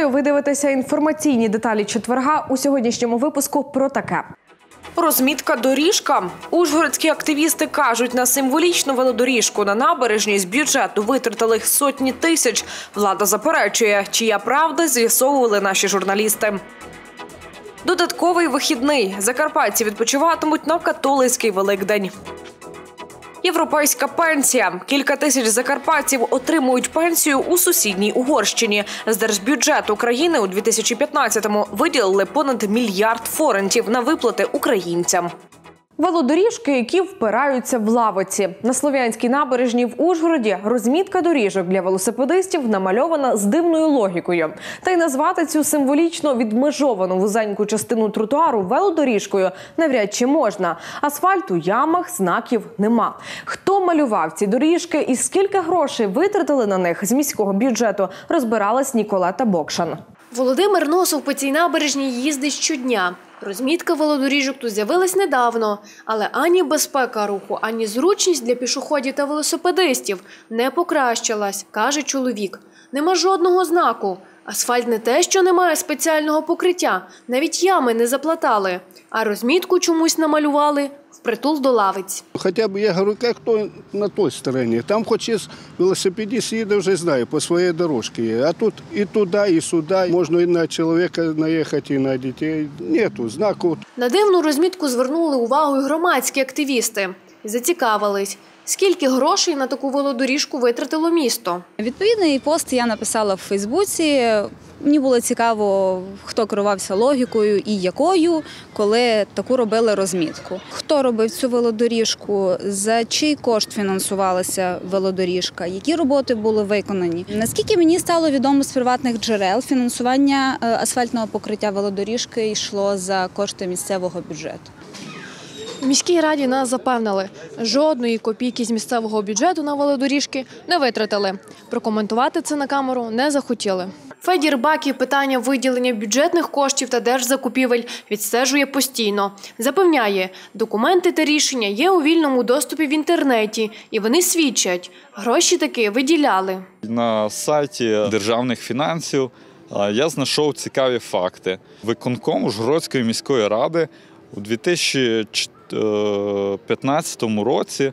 Вітаю! Ви дивитеся інформаційні деталі четверга у сьогоднішньому випуску про таке. Розмітка доріжка. Ужгородські активісти кажуть, на символічну велодоріжку на набережній з бюджету витратили сотні тисяч. Влада заперечує, чия правда з'ясовували наші журналісти. Додатковий вихідний. Закарпатці відпочиватимуть на католицький Великдень. Європейська пенсія. Кілька тисяч закарпатців отримують пенсію у сусідній Угорщині. З держбюджету країни у 2015-му виділили понад мільярд форентів на виплати українцям. Велодоріжки, які впираються в лавиці. На слов'янській набережній в Ужгороді розмітка доріжок для велосипедистів намальована з дивною логікою. Та й назвати цю символічно відмежовану вузеньку частину тротуару велодоріжкою навряд чи можна. Асфальт у ямах, знаків нема. Хто малював ці доріжки і скільки грошей витратили на них з міського бюджету, розбиралась Ніколета Бокшан. Володимир Носов по цій набережній їздить щодня. Розмітка велодоріжок тут з'явилась недавно, але ані безпека руху, ані зручність для пішоходів та велосипедистів не покращилась, каже чоловік. Нема жодного знаку. Асфальт не те, що немає спеціального покриття, навіть ями не заплатали, а розмітку чомусь намалювали впритул до лавиць. Хоча б я говорю, як кто на той стороні. Там хоч із велосипедист їде вже знає, по своїй дорожці є. А тут і туди, і сюди. Можна і на чоловіка наїхати, і на дітей. Нету знаку. На дивну розмітку звернули увагу і громадські активісти. Зацікавились, скільки грошей на таку велодоріжку витратило місто. Відповідний пост я написала в Фейсбуці. Мені було цікаво, хто керувався логікою і якою, коли таку робили розмітку. Хто робив цю велодоріжку, за чий кошт фінансувалася велодоріжка, які роботи були виконані. Наскільки мені стало відомо з приватних джерел, фінансування е, асфальтного покриття велодоріжки йшло за кошти місцевого бюджету. Міській раді нас запевнили, жодної копійки з місцевого бюджету на велодоріжки не витратили. Прокоментувати це на камеру не захотіли. Федір Баків питання виділення бюджетних коштів та держзакупівель відстежує постійно. Запевняє, документи та рішення є у вільному доступі в інтернеті, і вони свідчать, гроші таки виділяли. На сайті державних фінансів я знайшов цікаві факти. Виконком Ужгородської міської ради у 2015 році е,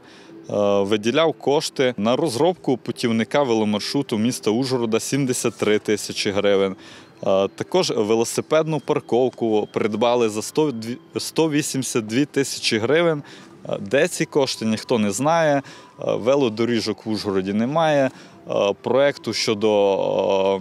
виділяв кошти на розробку путівника веломаршруту міста Ужгорода 73 тисячі гривень. Е, Також велосипедну парковку придбали за 182 тисячі гривень. Е, Де ці кошти, ніхто не знає. Велодоріжок в Ужгороді немає. Проекту щодо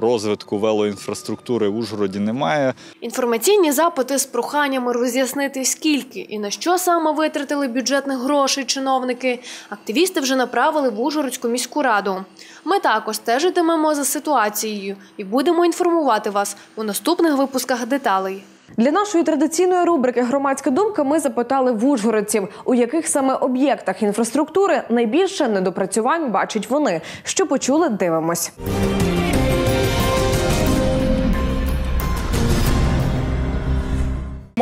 розвитку велоінфраструктури в Ужгороді немає. Інформаційні запити з проханнями роз'яснити, скільки і на що саме витратили бюджетних грошей чиновники, активісти вже направили в Ужгородську міську раду. Ми також стежитимемо за ситуацією і будемо інформувати вас у наступних випусках деталей. Для нашої традиційної рубрики Громадська думка ми запитали в ужгородців, у яких саме об'єктах інфраструктури найбільше недопрацювань бачать вони. Що почули, дивимось.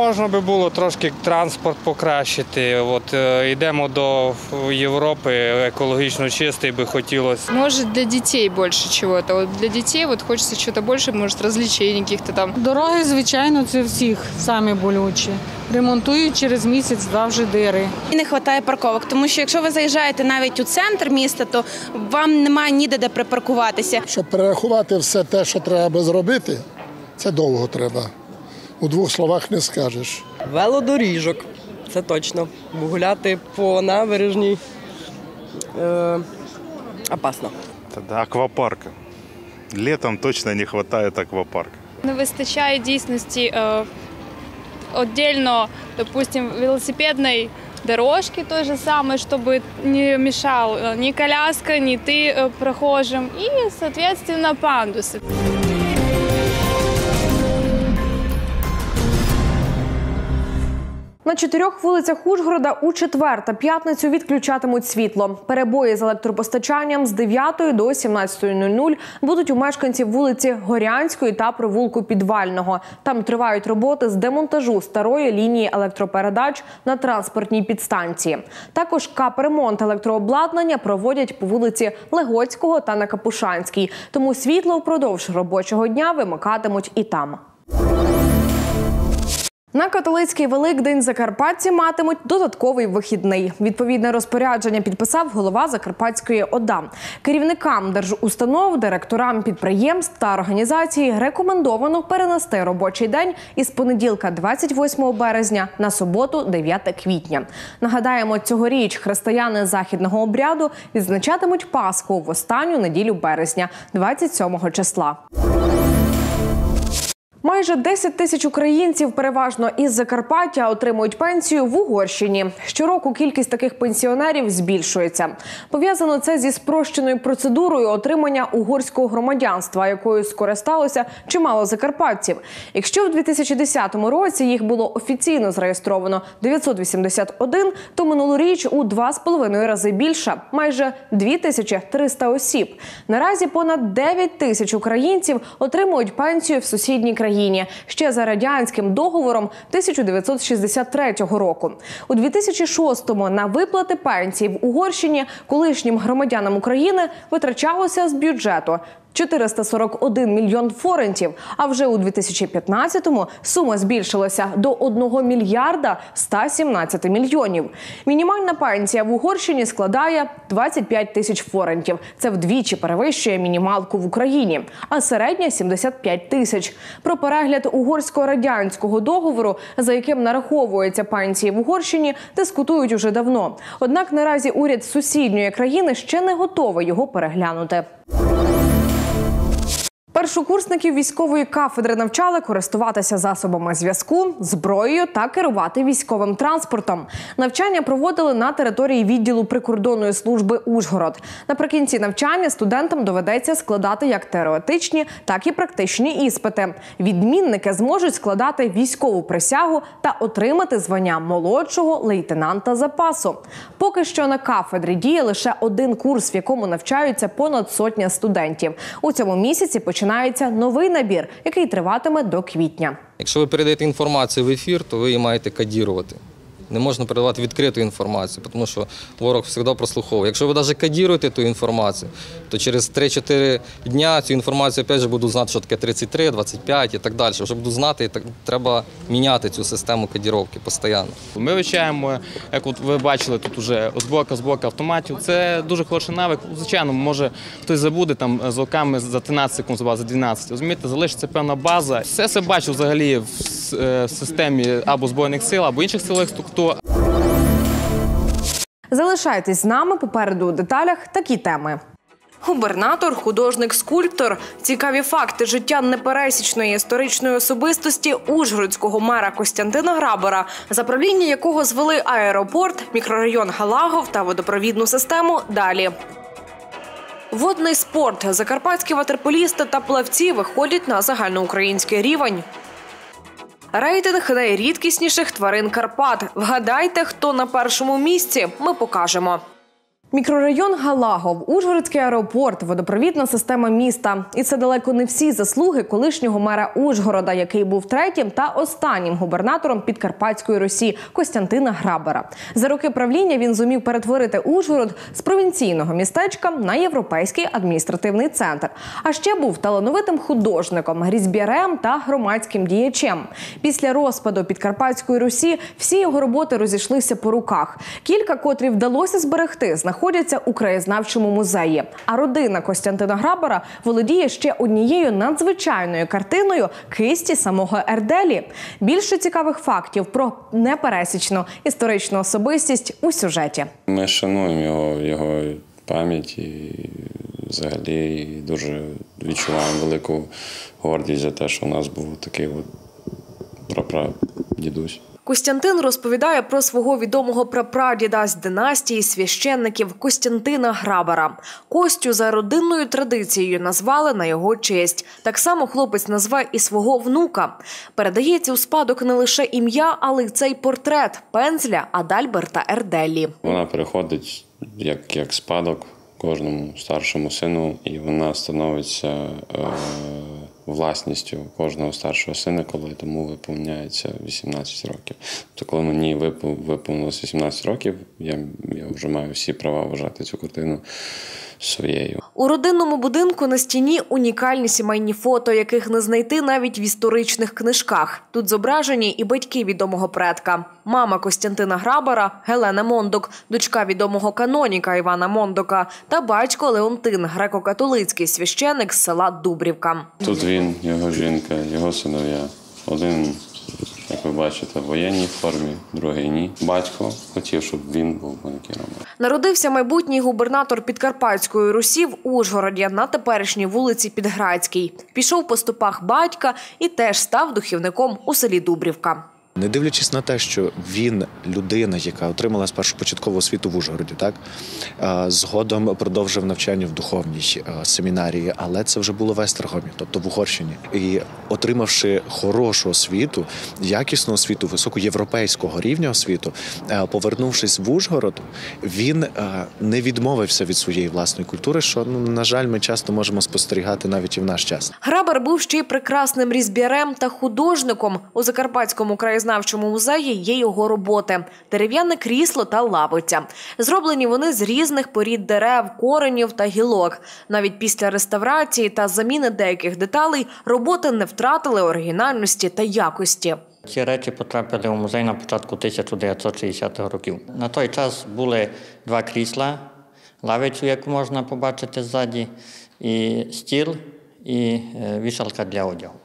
Можна би було трошки транспорт покращити. От е, йдемо до Європи, екологічно чистий би хотілося. Может, для детей больше чего-то. Вот для детей вот хочется чего-то больше, может, развлечений каких-то там. Дороги, звичайно, це всіх самі болючі. Ремонтують через місяць-два вже дири. І не вистачає парковок, тому що якщо ви заїжджаєте навіть у центр міста, то вам немає ніде де припаркуватися. Щоб перерахувати все те, що треба зробити, це довго треба У двох словах не скажеш. Велодоріжок, це точно. Бо гуляти по набережній е, опасно. Тогда аквапарка. Летом точно не хватает аквапарка. Не вистачає дійсності е, отдельно, допустим, велосипедной дорожки той же самой, чтобы не мешал э, ни коляска, ни ты э, прохожим. И, соответственно, пандусы. На чотирьох вулицях Ужгорода у четвер та п'ятницю відключатимуть світло. Перебої з електропостачанням з 9 до 17.00 будуть у мешканців вулиці Горянської та провулку Підвального. Там тривають роботи з демонтажу старої лінії електропередач на транспортній підстанції. Також капремонт електрообладнання проводять по вулиці Легоцького та на Капушанській. Тому світло впродовж робочого дня вимикатимуть і там. На католицький великдень закарпатці матимуть додатковий вихідний. Відповідне розпорядження підписав голова Закарпатської ОДА. Керівникам держустанов, директорам підприємств та організацій рекомендовано перенести робочий день із понеділка, 28 березня, на суботу, 9 квітня. Нагадаємо, цьогоріч християни західного обряду відзначатимуть Пасху в останню неділю березня, 27 числа. Майже 10 тисяч українців, переважно із Закарпаття, отримують пенсію в Угорщині. Щороку кількість таких пенсіонерів збільшується. Пов'язано це зі спрощеною процедурою отримання угорського громадянства, якою скористалося чимало закарпатців. Якщо в 2010 році їх було офіційно зареєстровано 981, то минулоріч у 2,5 рази більше – майже 2300 осіб. Наразі понад 9 тисяч українців отримують пенсію в сусідній країні ще за радянським договором 1963 року. У 2006-му на виплати пенсій в Угорщині колишнім громадянам України витрачалося з бюджету. 441 мільйон форентів. А вже у 2015-му сума збільшилася до 1 мільярда 117 мільйонів. Мінімальна пенсія в Угорщині складає 25 тисяч форентів. Це вдвічі перевищує мінімалку в Україні, а середня 75 тисяч. Про перегляд угорсько-радянського договору, за яким нараховуються пенсії в Угорщині, дискутують уже давно. Однак наразі уряд сусідньої країни ще не готовий його переглянути. Першокурсників військової кафедри навчали користуватися засобами зв'язку, зброєю та керувати військовим транспортом. Навчання проводили на території відділу прикордонної служби Ужгород. Наприкінці навчання студентам доведеться складати як теоретичні, так і практичні іспити. Відмінники зможуть складати військову присягу та отримати звання молодшого лейтенанта запасу. Поки що на кафедрі діє лише один курс, в якому навчаються понад сотня студентів. У цьому місяці починається новий набір, який триватиме до квітня. Якщо ви передаєте інформацію в ефір, то ви її маєте кодірувати. Не можна передавати відкриту інформацію, тому що ворог завжди прослуховує. Якщо ви навіть кодіруєте ту інформацію, то через 3-4 дня цю інформацію опять же будуть знати, що таке 33, 25 і так далі. Вже будуть знати, так треба міняти цю систему кодіровки постійно. Ми вивчаємо, як от ви бачили, тут вже зборка, зборка автоматів. Це дуже хороший навик. Звичайно, може хтось забуде там з роками за 13 секунд, за 12. Розумієте, залишиться певна база. Все це бачу взагалі в е, системі або збройних сил, або інших силових структур. Залишайтесь з нами попереду у деталях такі теми. Губернатор, художник, скульптор, цікаві факти життя непересічної історичної особистості ужгородського мера Костянтина Грабара, за правління якого звели аеропорт, мікрорайон Галагов та водопровідну систему. Далі. Водний спорт. Закарпатські ватерполісти та плавці виходять на загальноукраїнський рівень. Рейтинг найрідкісніших тварин Карпат. Вгадайте, хто на першому місці. Ми покажемо. Мікрорайон Галагов, Ужгородський аеропорт, водопровідна система міста. І це далеко не всі заслуги колишнього мера Ужгорода, який був третім та останнім губернатором Підкарпатської Русі Костянтина Грабера. За роки правління він зумів перетворити Ужгород з провінційного містечка на європейський адміністративний центр. А ще був талановитим художником, різьбярем та громадським діячем. Після розпаду Підкарпатської Русі всі його роботи розійшлися по руках. Кілька, котрі вдалося зберегти, знаходяться у краєзнавчому музеї. А родина Костянтина Грабара володіє ще однією надзвичайною картиною кисті самого Ерделі. Більше цікавих фактів про непересічну історичну особистість у сюжеті. Ми шануємо його, його пам'ять і взагалі дуже відчуваємо велику гордість за те, що у нас був такий от прапрадідусь. Костянтин розповідає про свого відомого прапрадіда з династії священників Костянтина Грабара. Костю за родинною традицією назвали на його честь. Так само хлопець назве і свого внука. Передається у спадок не лише ім'я, але й цей портрет пензля Адальберта Ерделлі. Вона переходить як, як спадок кожному старшому сину, і вона становиться е, власністю кожного старшого сина, коли тому виповняється 18 років. Тобто, коли мені випов- виповнилося 18 років, я, я вже маю всі права вважати цю картину своєю. У родинному будинку на стіні унікальні сімейні фото, яких не знайти навіть в історичних книжках. Тут зображені і батьки відомого предка. Мама Костянтина Грабара Гелена Мондок, дочка відомого каноніка Івана Мондока та батько Леонтин, греко-католицький священик з села Дубрівка. Тут він, його жінка, його синов'я. Один, як ви бачите, в воєнній формі, другий ні. Батько хотів, щоб він був банкіром. Народився майбутній губернатор Підкарпатської Русі в Ужгороді на теперішній вулиці Підградській. Пішов по стопах батька і теж став духівником у селі Дубрівка. Не дивлячись на те, що він людина, яка отримала спершу початкову освіту в Ужгороді, так згодом продовжив навчання в духовній семінарії, але це вже було в Естергомі, тобто в Угорщині. І отримавши хорошу освіту, якісну освіту, високоєвропейського рівня освіту, повернувшись в Ужгород, він не відмовився від своєї власної культури, що ну на жаль, ми часто можемо спостерігати навіть і в наш час. Грабар був ще й прекрасним різбірем та художником. У Закарпатському краєзнавчому музеї є його роботи: дерев'яне крісло та лавиця. Зроблені вони з різних порід дерев, коренів та гілок. Навіть після реставрації та заміни деяких деталей роботи не втратили оригінальності та якості. Ці речі потрапили у музей на початку 1960-х років. На той час були два крісла, лавицю, яку можна побачити ззаді, і стіл, і е, вішалка для одягу.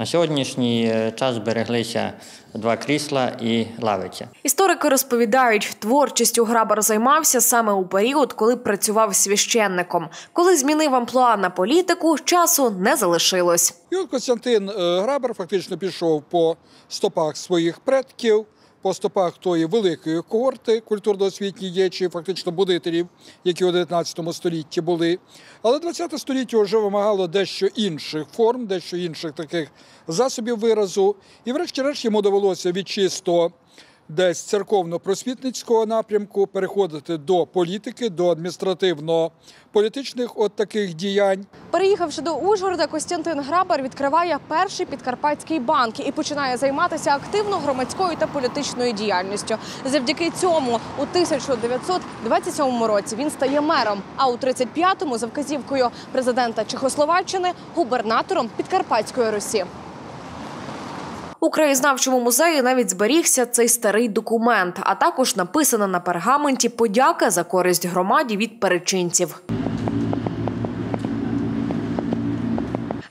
На сьогоднішній е, час збереглися два крісла і лавиця. Історики розповідають, творчістю Грабар займався саме у період, коли працював священником. Коли змінив амплуа на політику, часу не залишилось. І от Костянтин е, Грабар фактично пішов по стопах своїх предків, по стопах тої великої когорти культурно-освітньої діячі, фактично будителів, які у 19 столітті були. Але 20 століття вже вимагало дещо інших форм, дещо інших таких засобів виразу. І, врешті-решт, йому довелося від чисто десь церковно-просвітницького напрямку переходити до політики, до адміністративно-політичних от таких діянь. Переїхавши до Ужгорода, Костянтин Грабар відкриває перший підкарпатський банк і починає займатися активно громадською та політичною діяльністю. Завдяки цьому у 1927 році він стає мером, а у 35-му за вказівкою президента Чехословаччини губернатором Підкарпатської Русі. У краєзнавчому музеї навіть зберігся цей старий документ, а також написана на пергаменті подяка за користь громаді від перечинців.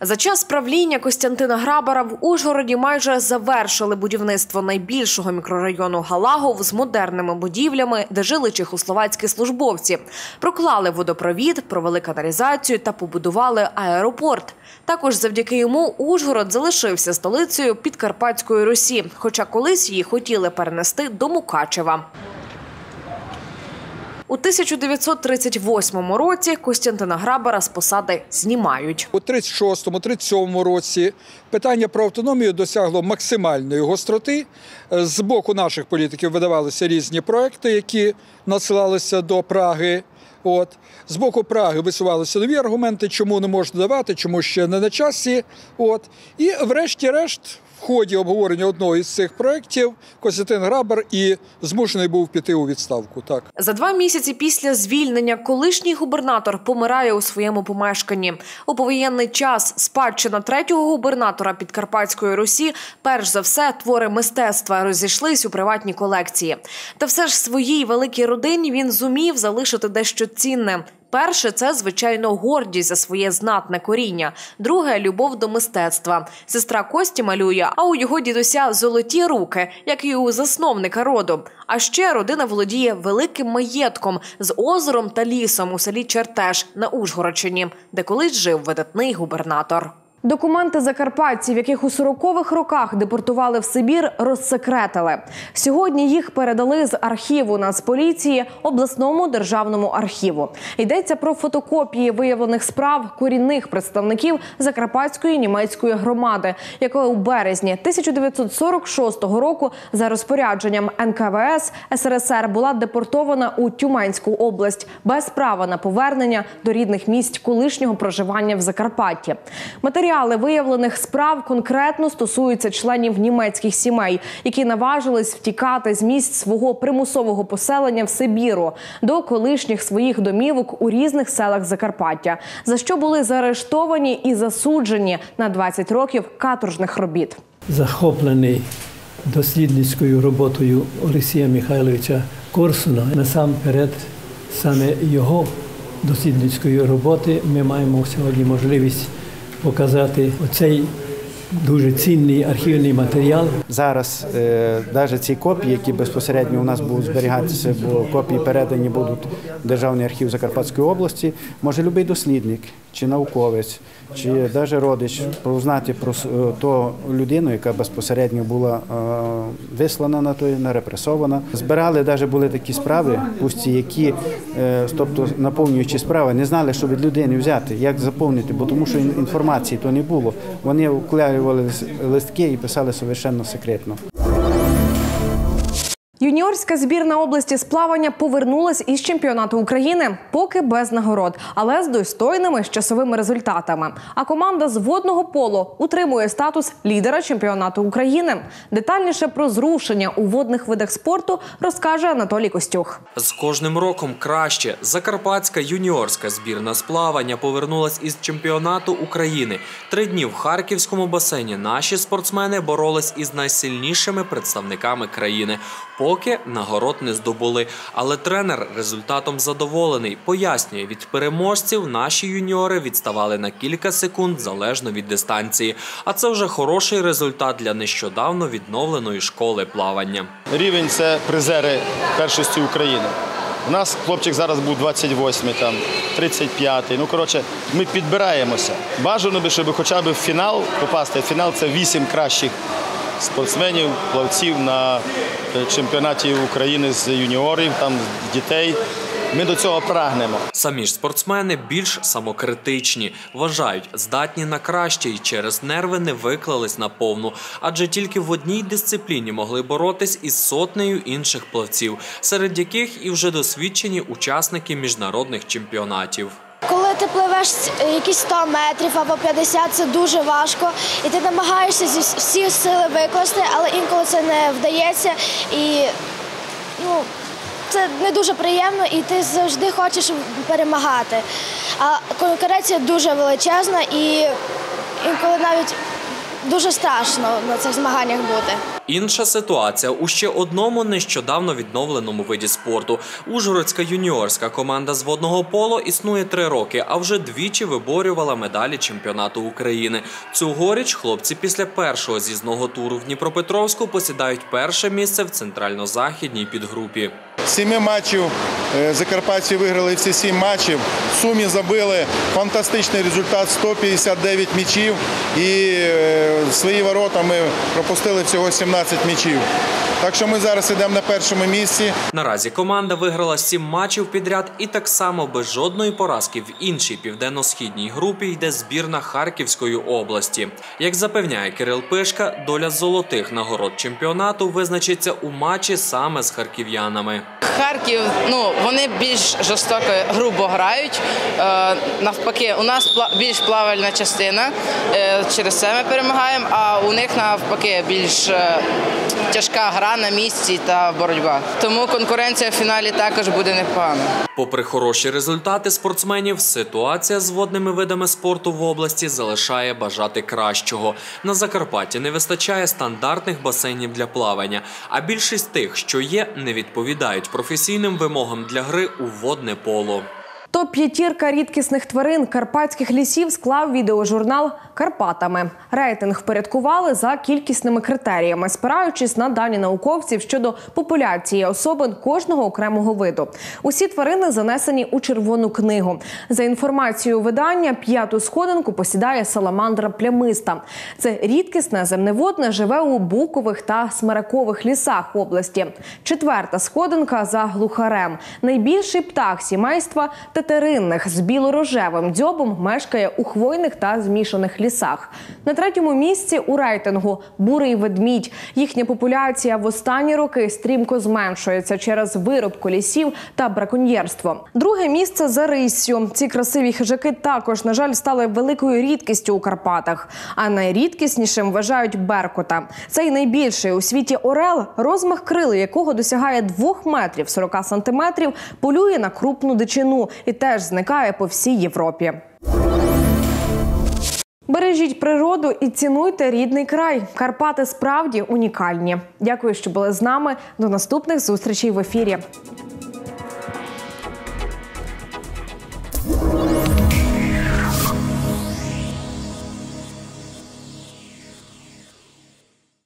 За час правління Костянтина Грабара в Ужгороді майже завершили будівництво найбільшого мікрорайону Галагов з модерними будівлями, де жили чехословацькі службовці. Проклали водопровід, провели каналізацію та побудували аеропорт. Також завдяки йому Ужгород залишився столицею Підкарпатської Русі, хоча колись її хотіли перенести до Мукачева. У 1938 році Костянтина Грабара з посади знімають. У 36-37 році питання про автономію досягло максимальної гостроти. З боку наших політиків видавалися різні проекти, які надсилалися до Праги. От з боку Праги висувалися нові аргументи, чому не можна давати, чому ще не на часі. От і, врешті-решт, в ході обговорення одного із цих проєктів Костянтин Грабар і змушений був піти у відставку. Так За два місяці після звільнення колишній губернатор помирає у своєму помешканні. У повоєнний час спадщина третього губернатора Підкарпатської Русі, перш за все, твори мистецтва розійшлись у приватні колекції. Та все ж своїй великій родині він зумів залишити дещо цінне. Перше це звичайно гордість за своє знатне коріння. Друге любов до мистецтва. Сестра Кості малює, а у його дідуся золоті руки, як і у засновника роду. А ще родина володіє великим маєтком з озером та лісом у селі Чертеж на Ужгородщині, де колись жив видатний губернатор. Документи закарпатців, яких у 40-х роках депортували в Сибір, розсекретили. Сьогодні їх передали з архіву Нацполіції обласному державному архіву. Йдеться про фотокопії виявлених справ корінних представників закарпатської німецької громади, яка у березні 1946 року за розпорядженням НКВС СРСР була депортована у Тюменську область без права на повернення до рідних місць колишнього проживання в Закарпатті. Матеріали виявлених справ конкретно стосуються членів німецьких сімей, які наважились втікати з місць свого примусового поселення в Сибіру до колишніх своїх домівок у різних селах Закарпаття, за що були заарештовані і засуджені на 20 років каторжних робіт. захоплений дослідницькою роботою Олексія Михайловича Корсуна. Насамперед, саме його дослідницької роботи ми маємо сьогодні можливість показати оцей дуже цінний архівний матеріал. Зараз е, навіть ці копії, які безпосередньо у нас будуть зберігатися, бо копії передані будуть в Державний архів Закарпатської області, може будь-який дослідник чи науковець, чи навіть родич узнати про е, ту людину, яка безпосередньо була е, вислана на той, на репресована. Збирали навіть були такі справи, пусті, які, е, тобто наповнюючи справи, не знали, що від людини взяти, як заповнити, бо тому що інформації то не було. Вони вклеювали лис- листки і писали совершенно секретно. Юніорська збірна області з плавання повернулась із чемпіонату України, поки без нагород, але з достойними часовими результатами. А команда з водного полу утримує статус лідера чемпіонату України. Детальніше про зрушення у водних видах спорту розкаже Анатолій Костюх. З кожним роком краще. Закарпатська юніорська збірна з плавання повернулась із чемпіонату України. Три дні в харківському басейні наші спортсмени боролись із найсильнішими представниками країни. Поки нагород не здобули. Але тренер результатом задоволений. Пояснює, від переможців наші юніори відставали на кілька секунд залежно від дистанції. А це вже хороший результат для нещодавно відновленої школи плавання. Рівень це призери першості України. У нас хлопчик зараз був 28-й, там 35-й. Ну коротше, ми підбираємося. Бажано би, щоб хоча б в фінал попасти. Фінал це вісім кращих спортсменів, плавців на е, чемпіонаті України з юніорів, там дітей. Ми до цього прагнемо. Самі ж спортсмени більш самокритичні, вважають, здатні на краще і через нерви не виклались на повну, адже тільки в одній дисципліні могли боротись із сотнею інших плавців, серед яких і вже досвідчені учасники міжнародних чемпіонатів. Коли ти пливеш е, якісь 100 метрів або 50, це дуже важко, і ти намагаєшся зі вс- всі сили викласти, але інколи це не вдається. І ну, це не дуже приємно, і ти завжди хочеш перемагати. А конкуренція дуже величезна і інколи навіть дуже страшно на цих змаганнях бути. Інша ситуація у ще одному нещодавно відновленому виді спорту. Ужгородська юніорська команда з водного поло існує три роки, а вже двічі виборювала медалі чемпіонату України. Цьогоріч хлопці після першого з'їзного туру в Дніпропетровську посідають перше місце в центрально-західній підгрупі. Сіми матчів е, закарпатці виграли всі сім матчів. В сумі забили фантастичний результат 159 м'ячів. І е, свої ворота ми пропустили всього 17 м'ячів. Так що ми зараз йдемо на першому місці. Наразі команда виграла сім матчів підряд і так само без жодної поразки в іншій південно-східній групі йде збірна Харківської області. Як запевняє Кирил Пишка, доля золотих нагород чемпіонату визначиться у матчі саме з харків'янами. Харків, ну вони більш жорстоко, грубо грають. Е, навпаки, у нас більш плавальна частина. Е, через це ми перемагаємо. А у них навпаки більш е, тяжка гра на місці та боротьба. Тому конкуренція в фіналі також буде непогана. Попри хороші результати спортсменів, ситуація з водними видами спорту в області залишає бажати кращого. На Закарпатті не вистачає стандартних басейнів для плавання, а більшість тих, що є, не відповідають професійним вимогам для гри у водне поло. Топ п'ятірка рідкісних тварин карпатських лісів склав відеожурнал Карпатами. Рейтинг впорядкували за кількісними критеріями, спираючись на дані науковців щодо популяції особин кожного окремого виду. Усі тварини занесені у червону книгу. За інформацією видання, п'яту сходинку посідає саламандра плямиста. Це рідкісне земневодне живе у букових та смиракових лісах області. Четверта сходинка за глухарем. Найбільший птах сімейства тетеринних з білорожевим дзьобом мешкає у хвойних та змішаних лісах. На третьому місці у рейтингу бурий ведмідь. Їхня популяція в останні роки стрімко зменшується через вирубку лісів та браконьєрство. Друге місце за риссю. Ці красиві хижаки також, на жаль, стали великою рідкістю у Карпатах. А найрідкіснішим вважають беркута. Цей найбільший у світі орел, розмах крил якого досягає 2 метрів 40 сантиметрів, полює на крупну дичину і теж зникає по всій Європі. Бережіть природу і цінуйте рідний край. Карпати справді унікальні. Дякую, що були з нами. До наступних зустрічей в ефірі.